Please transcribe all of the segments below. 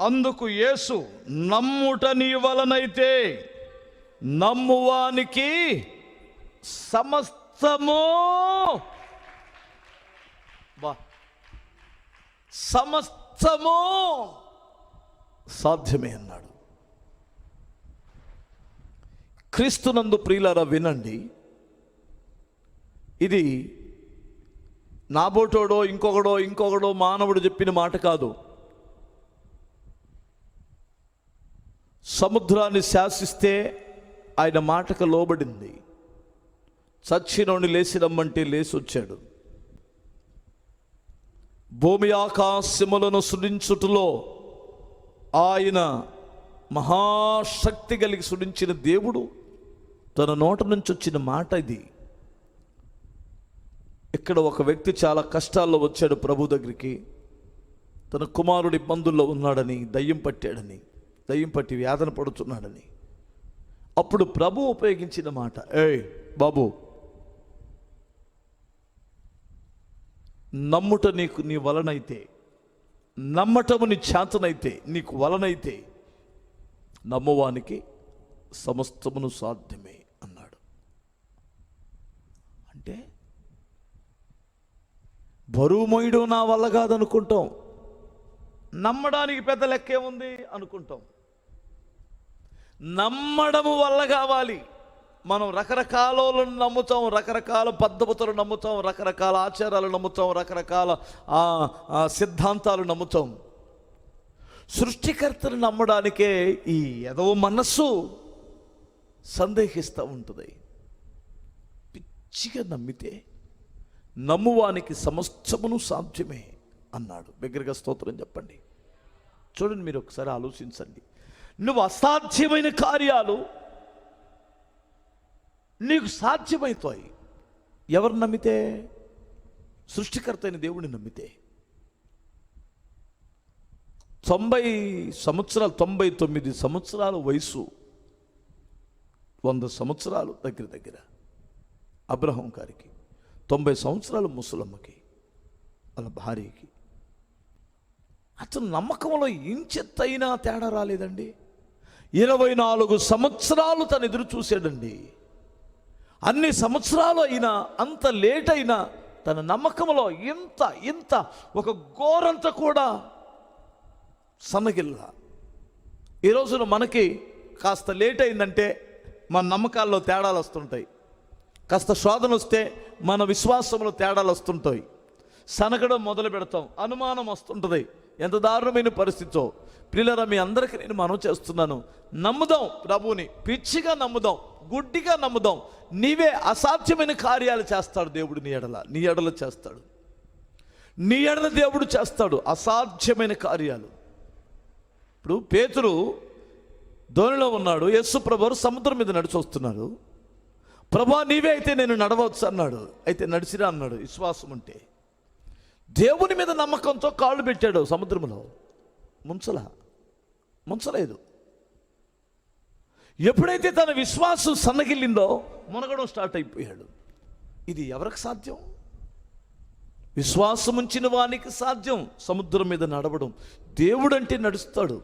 అందుకు యేసు నమ్ముట నీ వలనైతే నమ్మువానికి సమస్తము బా. సమస్తము సాధ్యమే అన్నాడు. క్రీస్తునందు ప్రియులారా వినండి. ఇది నాబోటోడో ఇంకొకడో ఇంకొకడో మానవుడు చెప్పిన మాట కాదు. సముద్రాన్ని శాసిస్తే ఆయన మాటకు లోబడింది. చచ్చినోని లేచిరమ్మంటే లేచి వచ్చాడు భూమి ఆకాశములను సృజించుటలో ఆయన మహాశక్తి కలిగి సృజించిన దేవుడు తన నోట నుంచి వచ్చిన మాట ఇది. ఇక్కడ ఒక వ్యక్తి చాలా కష్టాల్లో వచ్చాడు ప్రభు దగ్గరికి. తన కుమారుడి ఇబ్బందుల్లో ఉన్నాడని దయ్యం పట్టాడని. దయ్యం పట్టి వేదన పడుతున్నాడని. అప్పుడు ప్రభు ఉపయోగించిన మాట ఏయ్ బాబు నమ్ముట నీకు నీ వలనైతే నమ్మటము నీ చేతనైతే నీకు వలనైతే నమ్మవానికి సమస్తమును సాధ్యమే అన్నాడు. అంటే బరువు మోయడం నా వల్ల కాదనుకుంటాం. నమ్మడానికి పెద్ద లెక్కే ఉంది అనుకుంటాం. నమ్మడము వల్ల కావాలి. మనం రకరకాలను నమ్ముతాం రకరకాల పద్ధతులు నమ్ముతాం రకరకాల ఆచారాలు నమ్ముతాం రకరకాల సిద్ధాంతాలు నమ్ముతాం. సృష్టికర్తను నమ్మడానికే ఈ ఎదవ మనస్సు సందేహిస్తూ ఉంటుంది. పిచ్చిగా నమ్మితే నమ్మువానికి సమస్తమును సాధ్యమే అన్నాడు. బిగ్గరగా స్తోత్రం చెప్పండి. చూడండి మీరు ఒకసారి ఆలోచించండి. నువ్వు అసాధ్యమైన కార్యాలు నీకు సాధ్యమవుతాయి ఎవరు నమ్మితే? సృష్టికర్త అయిన దేవుడిని నమ్మితే. తొంభై సంవత్సరాలు తొంభై తొమ్మిది సంవత్సరాల వయసు వంద సంవత్సరాలు దగ్గర దగ్గర అబ్రహం గారికి తొంభై సంవత్సరాలు ముసలమ్మకి వాళ్ళ భార్యకి. అతను నమ్మకంలో ఇంచెత్తైనా తేడా రాలేదండి. ఇరవై నాలుగు సంవత్సరాలు తను ఎదురు చూశాడండి. అన్ని సంవత్సరాలు అయినా అంత లేట్ అయినా తన నమ్మకంలో ఇంత ఇంత ఒక గోరంత కూడా సన్నగిల్ల. ఈ రోజున మనకి కాస్త లేట్ అయిందంటే మన నమ్మకాల్లో తేడాలు వస్తుంటాయి. కాస్త శోధన వస్తే మన విశ్వాసంలో తేడాలు వస్తుంటాయి. సనగడం మొదలు పెడతాం. అనుమానం వస్తుంటుంది. ఎంత దారుణమైన పరిస్థితితో పిల్లల మీ అందరికీ నేను మనం చేస్తున్నాను. నమ్ముదాం ప్రభుని పిచ్చిగా నమ్ముదాం గుడ్డిగా నమ్ముదాం. నీవే అసాధ్యమైన కార్యాలు చేస్తాడు దేవుడు నీ ఎడల నీ ఎడల చేస్తాడు. నీ ఎడల దేవుడు చేస్తాడు అసాధ్యమైన కార్యాలు. ఇప్పుడు పేతురు ధోనిలో ఉన్నాడు యస్సు ప్రభు సముద్రం మీద నడిచి వస్తున్నారు. ప్రభా నీవే అయితే నేను నడవచ్చు అన్నాడు. అయితే నడిచిరా అన్నాడు విశ్వాసం ఉంటే. దేవుని మీద నమ్మకంతో కాళ్ళు పెట్టాడు సముద్రంలో ముంచలా. ముంచలేదు. ఎప్పుడైతే తన విశ్వాసం సన్నగిల్లిందో మునగడం స్టార్ట్ అయిపోయాడు. ఇది ఎవరికి సాధ్యం? విశ్వాసం ఉంచిన వానికి సాధ్యం. సముద్రం మీద నడవడం. దేవుడంటే నడుస్తాడు.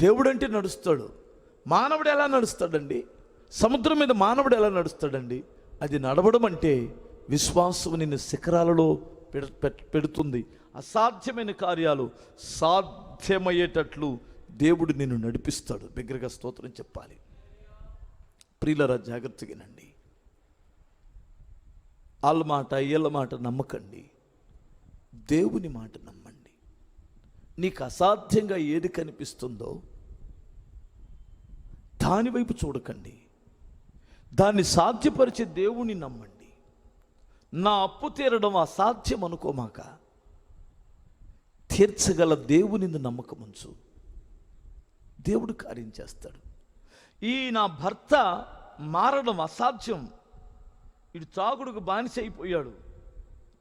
దేవుడంటే నడుస్తాడు. మానవుడు ఎలా నడుస్తాడండి? సముద్రం మీద మానవుడు ఎలా నడుస్తాడండి? అది నడవడం అంటే విశ్వాసం నిన్ను శిఖరాలలో పెడుతుంది. అసాధ్యమైన కార్యాలు సాధ్యమయ్యేటట్లు దేవుడు నిన్ను నడిపిస్తాడు. బిగ్గరగా స్తోత్రం చెప్పాలి. ప్రియులరా జాగ్రత్తగానండి వాళ్ళ మాట వీళ్ళ మాట నమ్మకండి. దేవుని మాట నమ్మండి. నీకు అసాధ్యంగా ఏది కనిపిస్తుందో దాని వైపు చూడకండి. దాన్ని సాధ్యపరిచే దేవుని నమ్మండి. నా అప్పు తీరడం అసాధ్యం అనుకోమాక తీర్చగల దేవుని నమ్మకం ఉంచు దేవుడు కార్యం చేస్తాడు. ఈ నా భర్త మారడం అసాధ్యం. ఇటు తాగుడుకు బానిస అయిపోయాడు.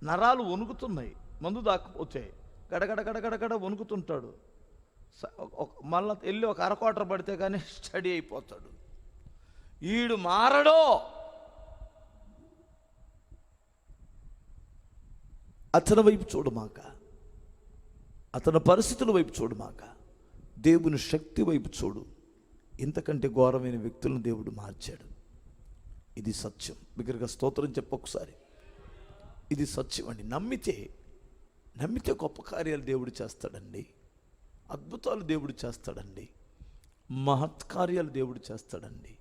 నరాలు వణుకుతున్నాయి. మందు దాకపోతే గడగడ గడగడగడ వణుకుతుంటాడు. మళ్ళీ మళ్ళా వెళ్ళి ఒక అరకోటర పడితే కానీ స్టడీ అయిపోతాడు. ఈడు మారడో అతని వైపు చూడమాక. అతని పరిస్థితుల వైపు చూడమాక. దేవుని శక్తి వైపు చూడు. ఇంతకంటే ఘోరమైన వ్యక్తులను దేవుడు మార్చాడు. ఇది సత్యం. బిగ్గరగా స్తోత్రం చెప్పొకసారి ఇది సత్యం అండి. నమ్మితే నమ్మితే గొప్ప కార్యాలు దేవుడు చేస్తాడండి. అద్భుతాలు దేవుడు చేస్తాడండి. మహత్కార్యాలు దేవుడు చేస్తాడండి.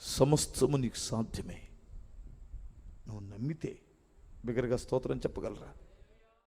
సమస్తము నీకు సాధ్యమే. నువ్వు నమ్మితే బిగ్గరగా స్తోత్రం చెప్పగలరా?